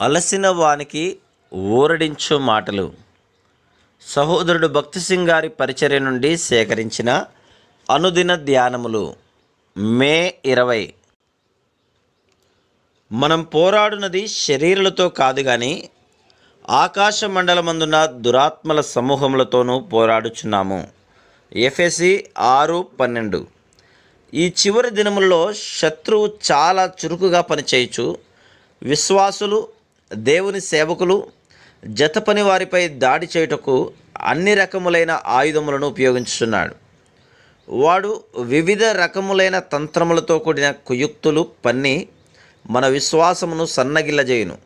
అలసిన వానికి ఊరడించు మాటలు. సహోదరుడు భక్తి సింగ్ గారి పరిచర్య నుండి సేకరించిన అనుదిన ధ్యానములు. మే ఇరవై. మనం పోరాడునది శరీరులతో కాదు కానీ ఆకాశ మండలమందున్న దురాత్మల సమూహములతోనూ పోరాడుచున్నాము. ఎఫ్ఎసి ఆరు పన్నెండు. ఈ చివరి దినములలో శత్రువు చాలా చురుకుగా పనిచేయచ్చు విశ్వాసులు దేవుని సేవకులు జత పని వారిపై దాడి చేయుటకు అన్ని రకములైన ఆయుధములను ఉపయోగించుతున్నాడు వాడు వివిధ రకములైన తంత్రములతో కూడిన కుయుక్తులు పన్ని మన విశ్వాసమును సన్నగిల్లజేయును.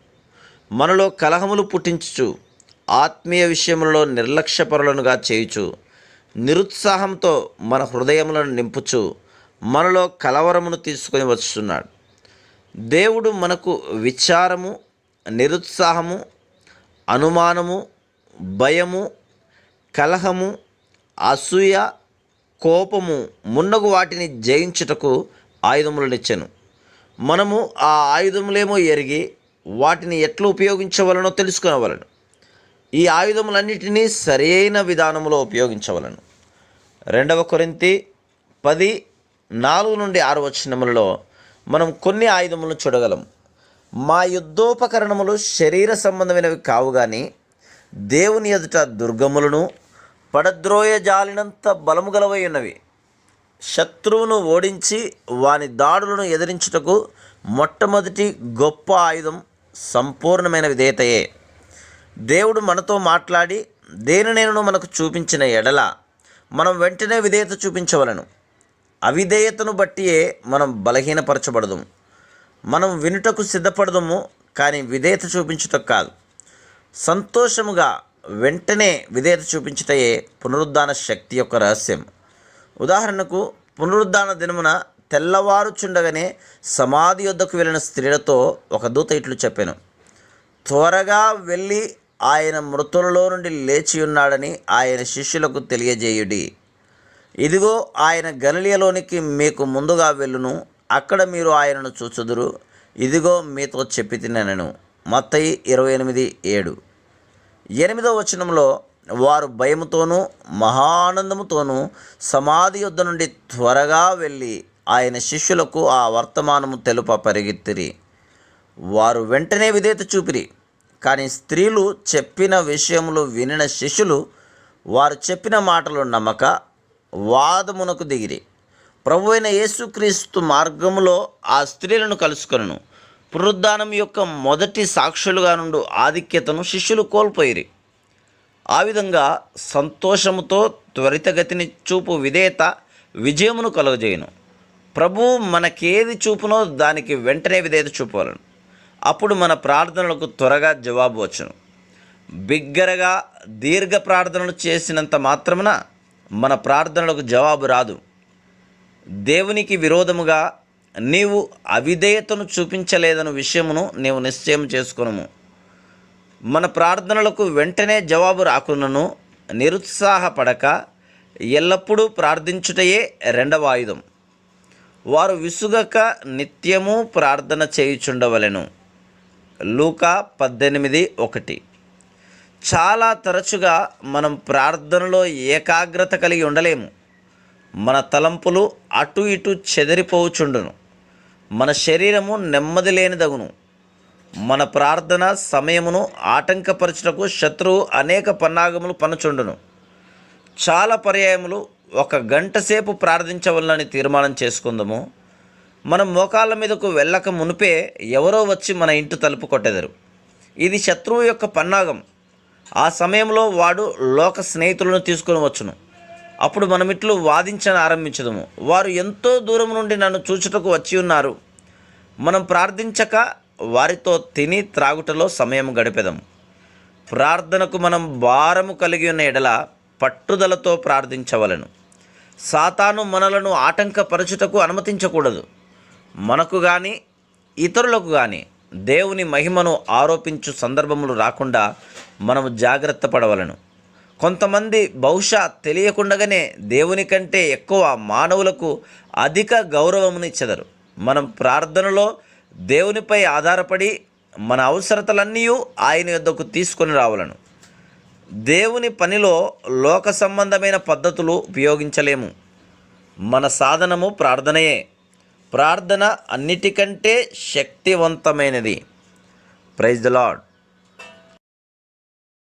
మనలో కలహములు పుట్టించుచు ఆత్మీయ విషయములలో నిర్లక్ష్యపరులనుగా చేయుచు నిరుత్సాహంతో మన హృదయములను నింపుచు మనలో కలవరమును తీసుకొని వస్తున్నాడు దేవుడు మనకు విచారము నిరుత్సాహము అనుమానము భయము కలహము అసూయ కోపము మున్నగు వాటిని జయించుటకు ఆయుధములనిచ్చాను. మనము ఆ ఆయుధములేమో ఎరిగి వాటిని ఎట్లా ఉపయోగించవలనో తెలుసుకునవలను. ఈ ఆయుధములన్నిటినీ సరైన విధానంలో ఉపయోగించవలను. రెండవ కొరింతి పది నాలుగు నుండి ఆరు వచనములలో మనం కొన్ని ఆయుధములను చూడగలం. మా యుద్ధోపకరణములు శరీర సంబంధమైనవి కావు కానీ దేవుని ఎదుట దుర్గములను పడద్రోయ జాలినంత బలము గలవై ఉన్నవి. శత్రువును ఓడించి వాని దాడులను ఎదిరించుటకు మొట్టమొదటి గొప్ప ఆయుధం సంపూర్ణమైన విధేయతయే. దేవుడు మనతో మాట్లాడి దేనినైనా మనకు చూపించిన ఎడల మనం వెంటనే విధేయత చూపించవలను. అవిధేయతను బట్టియే మనం బలహీనపరచబడదు మనం వినుటకు సిద్ధపడదుము కానీ విధేయత చూపించుటకు కాదు. సంతోషముగా వెంటనే విధేయత చూపించుటయే పునరుద్ధాన శక్తి యొక్క రహస్యం ఉదాహరణకు పునరుద్ధాన దినమున తెల్లవారుచుండగానే సమాధి యొద్దకు వెళ్ళిన స్త్రీలతో ఒక దూత ఇట్లు చెప్పాను. త్వరగా వెళ్ళి ఆయన మృతులలో నుండి లేచి ఉన్నాడని ఆయన శిష్యులకు తెలియజేయుడి. ఇదిగో ఆయన గనలియలోనికి మీకు ముందుగా వెళ్ళును. అక్కడ మీరు ఆయనను చూచుదురు. ఇదిగో మీతో చెప్పి తిన్నాను మత్తయి ఇరవై ఎనిమిది ఏడు. ఎనిమిదో వచనంలో వారు భయముతోనూ మహానందముతోనూ సమాధి యుద్ధ నుండి త్వరగా వెళ్ళి ఆయన శిష్యులకు ఆ వర్తమానము తెలుప పరిగెత్తిరి. వారు వెంటనే విధేత చూపిరి. కానీ స్త్రీలు చెప్పిన విషయములు వినిన శిష్యులు వారు చెప్పిన మాటలు నమ్మక వాదమునకు దిగిరి. ప్రభు అయిన యేసుక్రీస్తు మార్గములో ఆ స్త్రీలను కలుసుకొనను. పునరుద్ధానం యొక్క మొదటి సాక్షులుగా నుండు ఆధిక్యతను శిష్యులు కోల్పోయిరి. ఆ విధంగా సంతోషముతో త్వరితగతిని చూపు విధేయత విజయమును కలుగజేయను. ప్రభు మనకేది చూపునో దానికి వెంటనే విధేయత చూపాలను అప్పుడు మన ప్రార్థనలకు త్వరగా జవాబు వచ్చును. బిగ్గరగా దీర్ఘ ప్రార్థనలు చేసినంత మాత్రమున మన ప్రార్థనలకు జవాబు రాదు. దేవునికి విరోధముగా నీవు అవిధేయతను చూపించలేదన్న విషయమును నీవు నిశ్చయం చేసుకును మన ప్రార్థనలకు వెంటనే జవాబు రాకున్నను నిరుత్సాహపడక ఎల్లప్పుడూ ప్రార్థించుటయే రెండవ ఆయుధం. వారు విసుగక నిత్యము ప్రార్థన చేయుచుండవలెను. లూకా పద్దెనిమిది ఒకటి. చాలా తరచుగా మనం ప్రార్థనలో ఏకాగ్రత కలిగి ఉండలేము. మన తలంపులు అటు ఇటు చెదిరిపోవుచుండును మన శరీరము నెమ్మది లేనిదగును. మన ప్రార్థన సమయమును ఆటంకపరచుటకు శత్రువు అనేక పన్నాగములు పనుచుండును చాలా పర్యాయములు ఒక గంట సేపు ప్రార్థించవలనని తీర్మానం చేసుకుందాము. మనం మోకాళ్ళ మీదకు వెళ్ళక మునిపే ఎవరో వచ్చి మన ఇంటి తలుపు కొట్టెదరు. ఇది శత్రువు యొక్క పన్నాగం. ఆ సమయంలో వాడు లోక స్నేహితులను తీసుకొని వచ్చును. అప్పుడు మనమిట్లు వాదించని ఆరంభించదము. వారు ఎంతో దూరం నుండి నన్ను చూచుటకు వచ్చి ఉన్నారు. మనం ప్రార్థించక వారితో తిని త్రాగుటలో సమయం గడిపెదము. ప్రార్థనకు మనం భారము కలిగి ఉన్న ఎడల పట్టుదలతో ప్రార్థించవలను. సాతాను మనలను ఆటంకపరచుటకు అనుమతించకూడదు. మనకు కానీ ఇతరులకు కానీ దేవుని మహిమను ఆరోపించు సందర్భములు రాకుండా మనము జాగ్రత్త పడవలను. కొంతమంది బహుశా తెలియకుండగానే దేవుని కంటే ఎక్కువ మానవులకు అధిక గౌరవమునిచ్చెదరు మనం ప్రార్థనలో దేవునిపై ఆధారపడి మన అవసరతలన్నీ ఆయన యొద్దకు తీసుకొని రావాలను. దేవుని పనిలో లోక సంబంధమైన పద్ధతులు ఉపయోగించలేము. మన సాధనము ప్రార్థనయే. ప్రార్థన అన్నిటికంటే శక్తివంతమైనది. Praise the lord